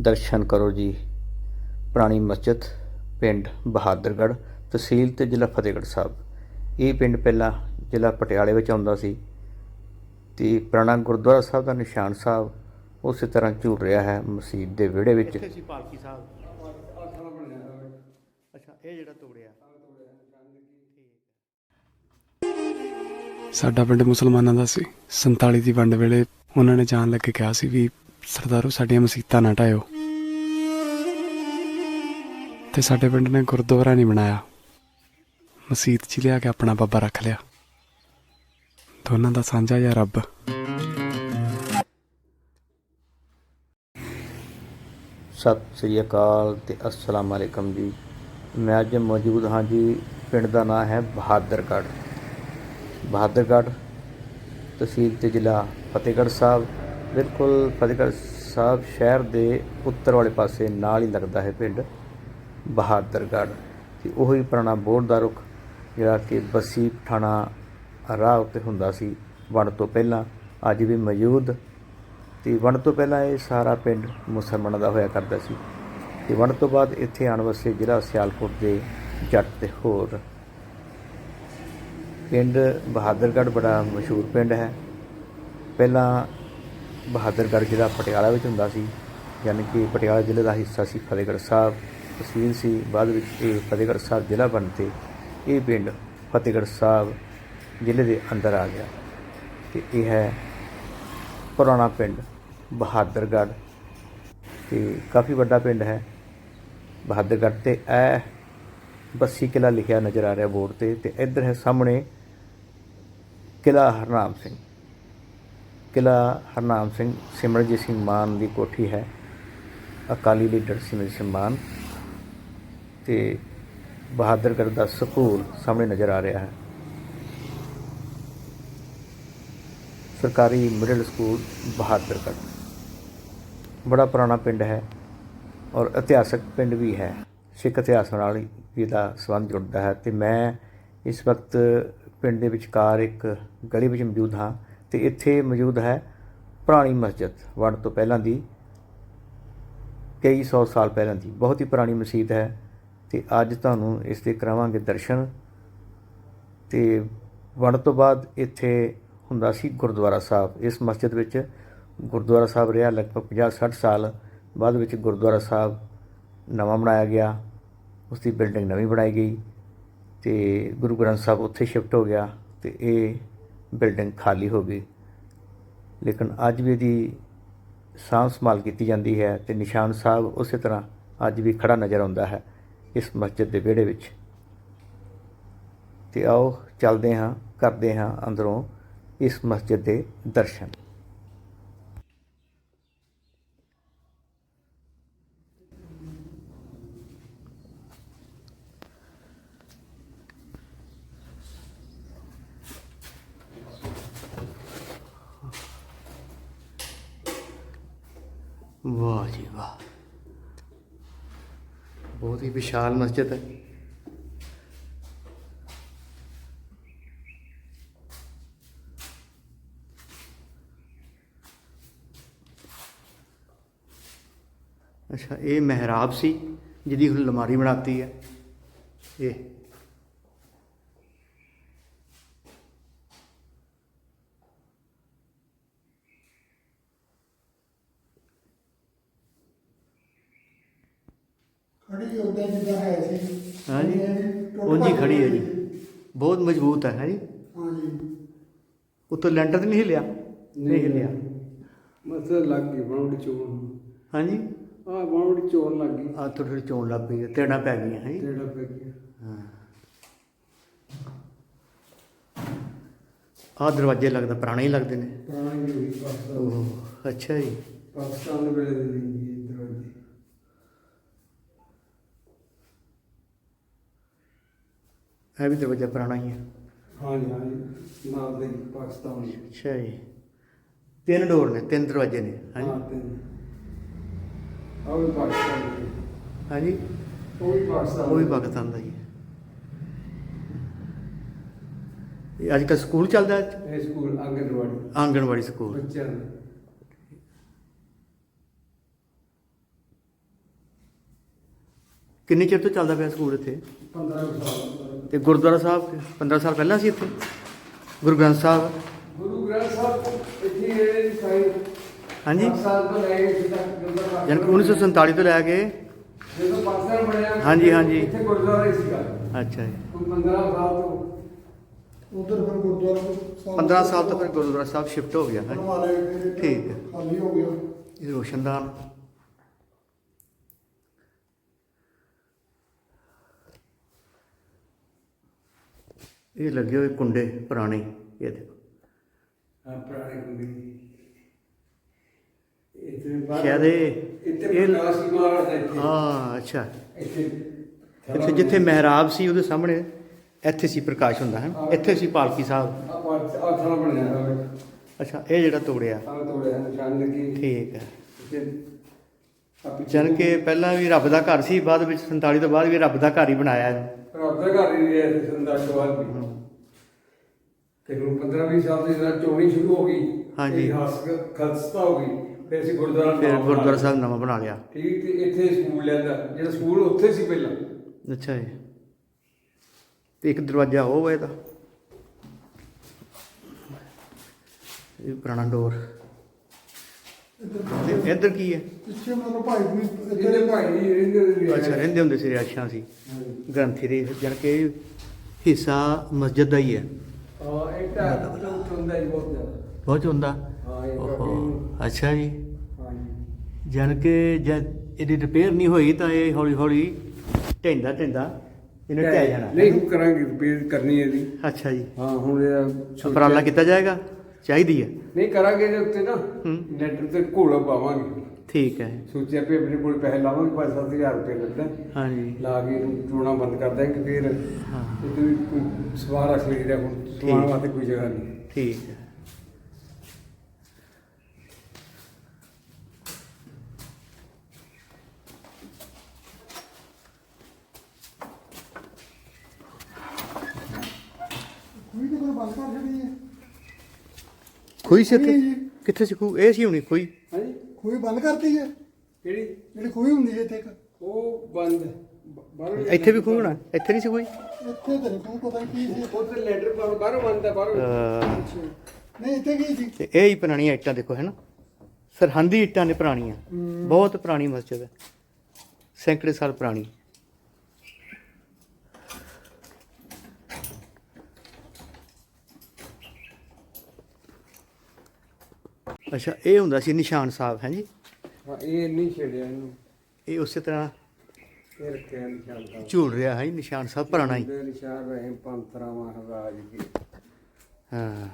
ਦਰਸ਼ਨ ਕਰੋ ਜੀ। ਪੁਰਾਣੀ ਮਸਜਿਦ ਪਿੰਡ ਬਹਾਦਰਗੜ੍ਹ ਤਹਿਸੀਲ ਤੇ ਜ਼ਿਲ੍ਹਾ ਫਤਿਹਗੜ੍ਹ ਸਾਹਿਬ। ਇਹ ਪਿੰਡ ਪਹਿਲਾਂ ਜ਼ਿਲ੍ਹਾ ਪਟਿਆਲੇ ਵਿੱਚ ਆਉਂਦਾ ਸੀ ਤੇ ਪੁਰਾਣਾ ਗੁਰਦੁਆਰਾ ਸਾਹਿਬ ਦਾ ਨਿਸ਼ਾਨ ਸਾਹਿਬ ਉਸੇ ਤਰ੍ਹਾਂ ਝੂਲ ਰਿਹਾ ਹੈ ਮਸਜਿਦ ਦੇ ਵਿਹੜੇ ਵਿੱਚ। ਇੱਥੇ ਸੀ ਪਾਲਕੀ ਸਾਹਿਬ। ਅੱਛਾ ਇਹ ਜਿਹੜਾ ਤੋੜਿਆ। ਸਾਡਾ ਪਿੰਡ ਮੁਸਲਮਾਨਾਂ ਦਾ ਸੀ। 47 ਦੀ ਵੰਡ ਵੇਲੇ ਉਹਨਾਂ ਨੇ ਜਾਣ ਲੱਗੇ ਕਿਹਾ ਸੀ ਵੀ ਸਰਦਾਰੋ, ਸਾਡੀਆਂ ਮਸੀਤਾਂ ਨਾ ਢਾਇਓ। ਤੇ ਸਾਡੇ ਪਿੰਡ ਨੇ ਗੁਰਦੁਆਰਾ ਨਹੀਂ ਬਣਾਇਆ। ਮਸੀਤ 'ਚ ਲਿਆ ਕੇ ਆਪਣਾ ਬਾਬਾ ਰੱਖ ਲਿਆ। ਦੋਨਾਂ ਦਾ ਸਾਂਝਾ ਜਾਂ ਰੱਬ। ਸਤਿ ਸ੍ਰੀ ਅਕਾਲ ਤੇ ਅਸਲਾਮ ਅਲੈਕਮ ਜੀ। ਮੈਂ ਅੱਜ ਮੌਜੂਦ ਹਾਂ ਜੀ, ਪਿੰਡ ਦਾ ਨਾਮ ਹੈ ਬਹਾਦਰਗੜ੍ਹ। ਬਹਾਦਰਗੜ੍ਹ ਤਹਿਸੀਲ ਤੇ ਜ਼ਿਲ੍ਹਾ ਫਤਿਹਗੜ੍ਹ ਸਾਹਿਬ। ਬਿਲਕੁਲ ਫਤਿਹਗੜ੍ਹ ਸਾਹਿਬ ਸ਼ਹਿਰ ਦੇ ਉੱਤਰ ਵਾਲੇ ਪਾਸੇ ਨਾਲ ਹੀ ਲੱਗਦਾ ਹੈ ਪਿੰਡ ਬਹਾਦਰਗੜ੍ਹ। ਅਤੇ ਉਹ ਹੀ ਪੁਰਾਣਾ ਬੋਰਡ ਦਾ ਰੁੱਖ, ਜਿਹੜਾ ਕਿ ਬੱਸੀ ਪਠਾਣਾ ਰਾਹ ਉੱਤੇ ਹੁੰਦਾ ਸੀ, ਵੰਡ ਤੋਂ ਪਹਿਲਾਂ ਅੱਜ ਵੀ ਮੌਜੂਦ। ਤੇ ਵੰਡ ਤੋਂ ਪਹਿਲਾਂ ਇਹ ਸਾਰਾ ਪਿੰਡ ਮੁਸਲਮਾਨਾਂ ਦਾ ਹੋਇਆ ਕਰਦਾ ਸੀ। ਤੇ ਵੰਡ ਤੋਂ ਬਾਅਦ ਇੱਥੇ ਆਉਣ ਵਸੇ ਜ਼ਿਲ੍ਹਾ ਸਿਆਲਕੋਟ ਦੇ ਜੱਟ ਤੇ ਹੋਰ। ਪਿੰਡ ਬਹਾਦਰਗੜ੍ਹ ਬੜਾ ਮਸ਼ਹੂਰ ਪਿੰਡ ਹੈ। ਪਹਿਲਾਂ ਬਹਾਦਰਗੜ੍ਹ ਜ਼ਿਲ੍ਹਾ ਪਟਿਆਲਾ ਵਿੱਚ ਹੁੰਦਾ ਸੀ, ਯਾਨੀ ਕਿ ਪਟਿਆਲਾ ਜ਼ਿਲ੍ਹੇ ਦਾ ਹਿੱਸਾ ਸੀ ਫਤਿਹਗੜ੍ਹ ਸਾਹਿਬ, ਤਹਿਸੀਲ ਸੀ, ਬਾਅਦ ਵਿੱਚ ਇਹ ਫਤਿਹਗੜ੍ਹ ਸਾਹਿਬ ਜ਼ਿਲ੍ਹਾ ਬਣ ਤੇ ਇਹ ਪਿੰਡ ਫਤਿਹਗੜ੍ਹ ਸਾਹਿਬ ਜ਼ਿਲ੍ਹੇ ਦੇ ਅੰਦਰ ਆ ਗਿਆ। ਤੇ ਇਹ ਹੈ ਪੁਰਾਣਾ ਪਿੰਡ ਬਹਾਦਰਗੜ੍ਹ ਤੇ ਕਾਫੀ ਵੱਡਾ ਪਿੰਡ ਹੈ। ਬਹਾਦਰਗੜ੍ਹ ਤੇ ਇਹ ਬੱਸੀ ਕਿਲਾ ਲਿਖਿਆ ਨਜ਼ਰ ਆ ਰਿਹਾ ਬੋਰਡ ਤੇ ਤੇ ਇੱਧਰ ਹੈ ਸਾਹਮਣੇ ਕਿਲਾ ਹਰਨਾਮ ਸਿੰਘ। ਕਿਲਾ ਹਰਨਾਮ ਸਿੰਘ ਸਿਮਰਜੀਤ ਸਿੰਘ ਮਾਨ ਦੀ ਕੋਠੀ ਹੈ। ਅਕਾਲੀ ਲੀਡਰ ਸਿਮਰਜੀਤ ਸਿੰਘ ਮਾਨ ਤੇ ਬਹਾਦਰਗੜ੍ਹ ਦਾ ਸਕੂਲ ਸਾਹਮਣੇ ਨਜ਼ਰ ਆ ਰਿਹਾ ਹੈ। ਸਰਕਾਰੀ ਮਿਡਲ ਸਕੂਲ ਬਹਾਦਰਗੜ੍ਹ। ਬੜਾ ਪੁਰਾਣਾ ਪਿੰਡ ਹੈ ਔਰ ਇਤਿਹਾਸਕ ਪਿੰਡ ਵੀ ਹੈ। ਸਿੱਖ ਇਤਿਹਾਸ ਨਾਲ ਇਹਦਾ ਸੰਬੰਧ ਜੁੜਦਾ ਹੈ ਤੇ ਮੈਂ ਇਸ ਵਕਤ ਪਿੰਡ ਦੇ ਵਿਚਕਾਰ ਇੱਕ ਗਲੀ ਵਿੱਚ ਮੌਜੂਦ ਹਾਂ। ਤੇ ਇੱਥੇ ਮੌਜੂਦ ਹੈ ਪੁਰਾਣੀ ਮਸਜਿਦ, ਵੰਡ ਤੋਂ ਪਹਿਲਾਂ ਦੀ, ਕਈ ਸੌ ਸਾਲ ਪਹਿਲਾਂ ਦੀ। ਬਹੁਤ ਹੀ ਪੁਰਾਣੀ ਮਸਜਿਦ ਹੈ ਤੇ ਅੱਜ ਤੁਹਾਨੂੰ ਇਸ ਦੇ ਕਰਾਵਾਂਗੇ ਦਰਸ਼ਨ। ਤੇ ਵੰਡ ਤੋਂ ਬਾਅਦ ਇੱਥੇ ਹੁੰਦਾ ਸੀ ਗੁਰਦੁਆਰਾ ਸਾਹਿਬ। ਇਸ ਮਸਜਿਦ ਵਿੱਚ ਗੁਰਦੁਆਰਾ ਸਾਹਿਬ ਰਿਹਾ ਲਗਭਗ 50-60 ਸਾਲ ਬਾਅਦ ਵਿੱਚ ਗੁਰਦੁਆਰਾ ਸਾਹਿਬ ਨਵਾਂ ਬਣਾਇਆ ਗਿਆ। ਉਸ ਦੀ ਬਿਲਡਿੰਗ ਨਵੀਂ ਬਣਾਈ ਗਈ ਤੇ ਗੁਰੂ ਗ੍ਰੰਥ ਸਾਹਿਬ ਉੱਥੇ ਸ਼ਿਫਟ ਹੋ ਗਿਆ ਤੇ ਇਹ ਬਿਲਡਿੰਗ ਖਾਲੀ ਹੋ ਗਈ। ਲੇਕਿਨ ਅੱਜ ਵੀ ਇਹਦੀ ਸਾਂਭ ਸੰਭਾਲ ਕੀਤੀ ਜਾਂਦੀ ਹੈ ਤੇ ਨਿਸ਼ਾਨ ਸਾਹਿਬ ਉਸੇ ਤਰ੍ਹਾਂ ਅੱਜ ਵੀ ਖੜਾ ਨਜ਼ਰ ਆਉਂਦਾ ਹੈ ਇਸ ਮਸਜਿਦ ਦੇ ਵਿਹੜੇ ਵਿੱਚ। ਤੇ ਆਓ ਚੱਲਦੇ ਹਾਂ, ਕਰਦੇ ਹਾਂ ਅੰਦਰੋਂ ਇਸ ਮਸਜਿਦ ਦੇ ਦਰਸ਼ਨ। ਵਾਹ ਜੀ ਵਾਹ। ਬਹੁਤ ਹੀ ਵਿਸ਼ਾਲ ਮਸਜਿਦ ਹੈ। ਅੱਛਾ, ਇਹ ਮਹਿਰਾਬ ਸੀ ਜਿਹਦੀ ਹੁਣ ਅਲਮਾਰੀ ਬਣਾਤੀ ਹੈ। ਇਹ ਖੜੀ ਉਦਾਂ ਜਿੱਦਾਂ ਹੈ ਸੀ। ਉਂਝ ਹੀ ਭੱਜ ਖੜੀ ਹੈ ਗਈ। ਜੀ। ਬਹੁਤ ਮਜ਼ਬੂਤ ਹੈ ਹੈ ਜੀ। ਹਾਂਜੀ। ਉੱਤੋਂ ਲੈਂਟਰ ਤੇ ਨਹੀਂ ਹਿੱਲਿਆ? ਨਹੀਂ ਹਿੱਲਿਆ। ਮਸਲ ਲੱਗ ਗਈ ਬਣਾਉੜੀ ਚੋਣ। ਹਾਂਜੀ? ਆ ਬਣਾਉੜੀ ਚੋਣ ਲੱਗ ਗਈ। ਆ ਥੋੜੀ ਚੋਣ ਲੱਗ ਪਈ ਹੈ, ਤੇੜਾਂ ਪੈ ਗਈਆਂ ਹੈ ਜੀ। ਤੇੜਾ ਪੈ ਗਿਆ ਆਹ ਦਰਵਾਜ਼ੇ ਲੱਗਦਾ ਪੁਰਾਣੇ ਹੀ ਲੱਗਦੇ ਨੇ। ਪੁਰਾਣੀ ਹੋਈ ਪਾਕਿਸਤਾਨ। ਅੱਛਾ ਜੀ। ਪਾਕਿਸਤਾਨ ਦੇ ਵੇਲੇ ਦੇ ਜੀ ਦਰਵਾਜ਼ੇ ਇਹ ਵੀ ਦਰਵਾਜ਼ਾ ਪੁਰਾਣਾ ਹੀ ਹੈ। ਹਾਂਜੀ ਹਾਂਜੀ। ਨਾਲ ਦੇ ਪਾਕਿਸਤਾਨ। ਅੱਛਾ ਜੀ। ਤਿੰਨ ਡੋਰ ਨੇ ਤਿੰਨ ਦਰਵਾਜ਼ੇ ਨੇ ਹਾਂ ਹਾਂਜੀ ਉਹ ਵੀ ਪਾਕਿਸਤਾਨ ਦੇ ਹਾਂਜੀ। ਉਹ ਵੀ ਪਾਕਿਸਤਾਨ। ਉਹ ਵੀ। ਪਾਕਿਸਤਾਨ ਦਾ ਹੀ ਹੈ। ਇਹ ਅੱਜ ਕੱਲ੍ਹ ਸਕੂਲ ਚੱਲਦਾ ਹੈ? ਇਹ ਸਕੂਲ ਆਂਗਨਵਾੜੀ। ਆਂਗਣਵਾੜੀ ਸਕੂਲ। ਬੱਚਿਆਂ ਦੇ। ਕਿੰਨੇ ਚਿਰ ਤੋਂ ਚੱਲਦਾ ਪਿਆ ਸਕੂਲ ਇੱਥੇ? 15 ਸਾਲ। ਤੇ ਗੁਰਦੁਆਰਾ ਸਾਹਿਬ 15 ਸਾਲ ਪਹਿਲਾਂ ਸੀ ਇੱਥੇ? ਗੁਰੂ ਗ੍ਰੰਥ ਸਾਹਿਬ? ਗੁਰੂ ਗ੍ਰੰਥ ਸਾਹਿਬ ਇੱਥੇ ਇਹ ਸਾਈ। ਹਾਂਜੀ। ਸਾਲ ਤੋਂ ਲੈ ਕੇ ਕਿ 1947 ਤੋਂ ਲੈ ਕੇ ਜਦੋਂ ਪਾਕਿਸਤਾਨ ਬਣਿਆ ਹਾਂਜੀ, ਹਾਂਜੀ। ਇੱਥੇ ਗੁਰਦੁਆਰਾ ਹੀ ਸੀਗਾ ਅੱਛਾ ਜੀ। ਹੁਣ 15 ਸਾਲ ਤੋਂ। ਉਧਰ ਫਿਰ ਗੁਰਦੁਆਰਾ ਸਾਹਿਬ 15 ਸਾਲ ਤੋਂ ਫਿਰ ਗੁਰਦੁਆਰਾ ਸਾਹਿਬ ਸ਼ਿਫਟ ਹੋ ਗਿਆ ਹੈ ਠੀਕ ਹੈ। ਖਾਲੀ ਹੋ ਗਿਆ। ਇਹ ਰੋਸ਼ਨਦਾਨ। ਇਹ ਲੱਗੇ ਹੋਏ ਕੁੰਡੇ ਪੁਰਾਣੇ ਇਹ ਦੇਖੋ। ਆ ਪੁਰਾਣੇ ਕੁੰਡੀ। ਸ਼ਾਇਦ ਇਹ ਪ੍ਰਕਾਸ਼ ਇੱਥੇ। ਹਾਂ ਅੱਛਾ। ਇੱਥੇ ਜਿੱਥੇ ਮਹਿਰਾਬ ਸੀ ਉਹਦੇ ਸਾਹਮਣੇ ਇੱਥੇ ਸੀ ਪ੍ਰਕਾਸ਼ ਹੁੰਦਾ ਹੈ ਇੱਥੇ ਸੀ ਪਾਲਕੀ ਸਾਹਿਬ। ਆਪਾਂ ਆ ਥਾਂ ਬਣਿਆ ਹੋਇਆ। ਅੱਛਾ ਇਹ ਜਿਹੜਾ ਤੋੜਿਆ। ਆ ਤੋੜਿਆ ਨਿਸ਼ਾਨ ਲੱਗੀ। ਠੀਕ ਹੈ। ਜਨ ਕਿ ਪਹਿਲਾਂ ਵੀ ਰੱਬ ਦਾ ਘਰ ਸੀ ਬਾਅਦ ਵਿੱਚ 47 ਤੋਂ ਬਾਅਦ ਵੀ ਰੱਬ ਦਾ ਘਰ ਹੀ ਬਣਾਇਆ ਰੱਬ ਦਾ ਘਰ ਹੀ ਰਿਹਾ ਸੀ ਸੰਦਾ ਸ਼ਵਾਲ ਵੀ। ਤੇ ਹੁਣ 15 20 ਸਾਲ ਦੀ ਜਦ ਚੋਣੀ ਸ਼ੁਰੂ ਹੋ ਗਈ ਹਾਂਜੀ। ਖਲਸਤਾ ਹੋ ਗਈ ਫਿਰ ਅਸੀਂ ਗੁਰਦੁਆਰਾ ਫਿਰ। ਸਾਹਿਬ ਨਵਾਂ ਬਣਾ ਲਿਆ। ਠੀਕ ਤੇ ਇੱਥੇ ਸਕੂਲ ਲੈਂਦਾ ਜਿਹੜਾ ਸਕੂਲ ਉੱਥੇ ਸੀ ਪਹਿਲਾਂ। ਅੱਛਾ ਜੀ। ਤੇ ਇੱਕ ਦਰਵਾਜ਼ਾ ਉਹ ਹੈ ਇਹਦਾ। ਇਹ ਪੁਰਾਣਾ ਡੋਰ। ਤੇ ਇੱਧਰ ਕੀ ਹੈ? ਪਿੱਛੇ ਮਤਲਬ ਭਾਈ ਵੀ ਇਹਦੇ ਭਾਈ ਜੀ ਰਹਿੰਦੇ ਨੇ ਅੱਛਾ ਰਹਿੰਦੇ ਹੁੰਦੇ ਸੀ ਰਿਆਸ਼ਾਂ ਸੀ ਗ੍ਰੰਥੀ ਦੇ ਜਨ ਕਿ ਹਿੱਸਾ ਮਸਜਿਦ ਦਾ ਹੀ ਹੈ। ਹਾਂ ਇੱਕ ਤਾਂ ਹੁੰਦਾ ਹੀ ਬਹੁਤ ਜ਼ਿਆਦਾ। ਬਹੁਤ ਹੁੰਦਾ ਹਾਂ ਇਹ ਓਹੋ ਕਾਫੀ ਅੱਛਾ ਜੀ। ਹਾਂਜੀ ਜਨ ਕਿ ਜਦ ਇਹਦੀ ਰਿਪੇਅਰ ਨਹੀਂ ਹੋਈ ਤਾਂ ਇਹ ਹੌਲੀ ਹੌਲੀ ਢੈਂਦਾ ਢੈਂਦਾ ਇਹਨੇ ਢਹਿ ਜਾਣਾ। ਨਹੀਂ ਕਰਾਂਗੇ ਰਿਪੇਅਰ ਕਰਨੀ ਹੈ ਇਹਦੀ। ਅੱਛਾ ਜੀ। ਹਾਂ ਹੁਣ ਇਹ ਉਪਰਾਲਾ ਕੀਤਾ ਜਾਏਗਾ? ਚਾਹੀਦੀ ਹੈ। ਨਹੀਂ ਕਰਾਂਗੇ ਇਹਦੇ ਉੱਤੇ ਨਾ। ਲੈਟਰ ਤੇ ਘੋੜਾ ਪਾਵਾਂਗੇ। ਠੀਕ ਹੈ। ਸੋਚਿਆ ਵੀ ਆਪਣੇ ਕੋਲ ਪੈਸੇ ਲਾਵਾਂਗੇ 5-7000 ਰੁਪਏ ਲੱਗਦਾ। ਹਾਂਜੀ। ਲਾ ਕੇ ਇਹਨੂੰ ਚੋਣਾ ਬੰਦ ਕਰ ਦਾਂਗੇ ਫਿਰ। ਹਾਂ। ਇਹਦੇ ਵੀ ਕੋਈ ਸਵਾਰ ਹੁਣ ਸਵਾਰ। ਵਾਸਤੇ ਕੋਈ ਜਗ੍ਹਾ ਨਹੀਂ। ਠੀਕ ਹੈ। ਕੋਈ ਤਾਂ ਕੋਈ ਬੰਦ ਕਰ ਹੈ ਖੂਹੀ ਸੀ ਇੱਥੇ? ਖੂਹੀ ਜੀ। ਕਿੱਥੇ ਸੀ ਖੂਹ ਇਹ ਸੀ ਹੁਣੀ ਖੂਹੀ ਹਾਂਜੀ ਕੋਈ ਬੰਦ ਕਰਤੀ ਹੈ। ਕਿਹੜੀ? ਜਿਹੜੀ ਖੂਹੀ ਹੁੰਦੀ ਹੈ ਇੱਥੇ ਇੱਕ। ਉਹ ਬੰਦ। ਬਾਹਰੋਂ ਇੱਥੇ ਵੀ ਖੂਹ ਹੋਣਾ? ਇੱਥੇ ਨਹੀਂ ਸੀ ਕੋਈ ਇੱਥੇ ਤੇ ਨਹੀਂ ਕੋਈ ਪਤਾ ਨਹੀਂ ਕੀ ਸੀ। ਉੱਥੇ ਲੈਟਰ ਬਾਹਰੋਂ ਬਾਹਰੋਂ ਬੰਦ ਹੈ ਬਾਹਰੋਂ। ਅਹ, ਨਹੀਂ ਇੱਥੇ ਕੀ ਸੀ? ਤੇ ਇਹ ਹੀ ਪੁਰਾਣੀਆਂ ਇੱਟਾਂ ਦੇਖੋ ਹੈ ਨਾ? ਸਰਹੰਦੀ ਇੱਟਾਂ ਨੇ ਪੁਰਾਣੀਆਂ। ਬਹੁਤ ਪੁਰਾਣੀ ਮਸਜਿਦ ਹੈ। ਸੈਂਕੜੇ ਸਾਲ ਪੁਰਾਣੀ। ਅੱਛਾ ਇਹ ਹੁੰਦਾ ਸੀ ਨਿਸ਼ਾਨ ਸਾਹਿਬ ਹੈ ਜੀ? ਹਾਂ ਇਹ ਨਹੀਂ ਛੇੜਿਆ ਇਹਨੂੰ। ਇਹ ਉਸੇ ਤਰ੍ਹਾਂ ਇਹ ਰੱਖਿਆ ਨਿਸ਼ਾਨ ਦਾ ਝੂਲ ਰਿਹਾ ਹੈ ਜੀ, ਨਿਸ਼ਾਨ ਸਾਹਿਬ ਪੁਰਾਣਾ ਹੀ। ਨਿਸ਼ਾਨ ਰਹੇ ਪੰਤਰਾ ਮਹਾਰਾਜ ਜੀ ਹਾਂ।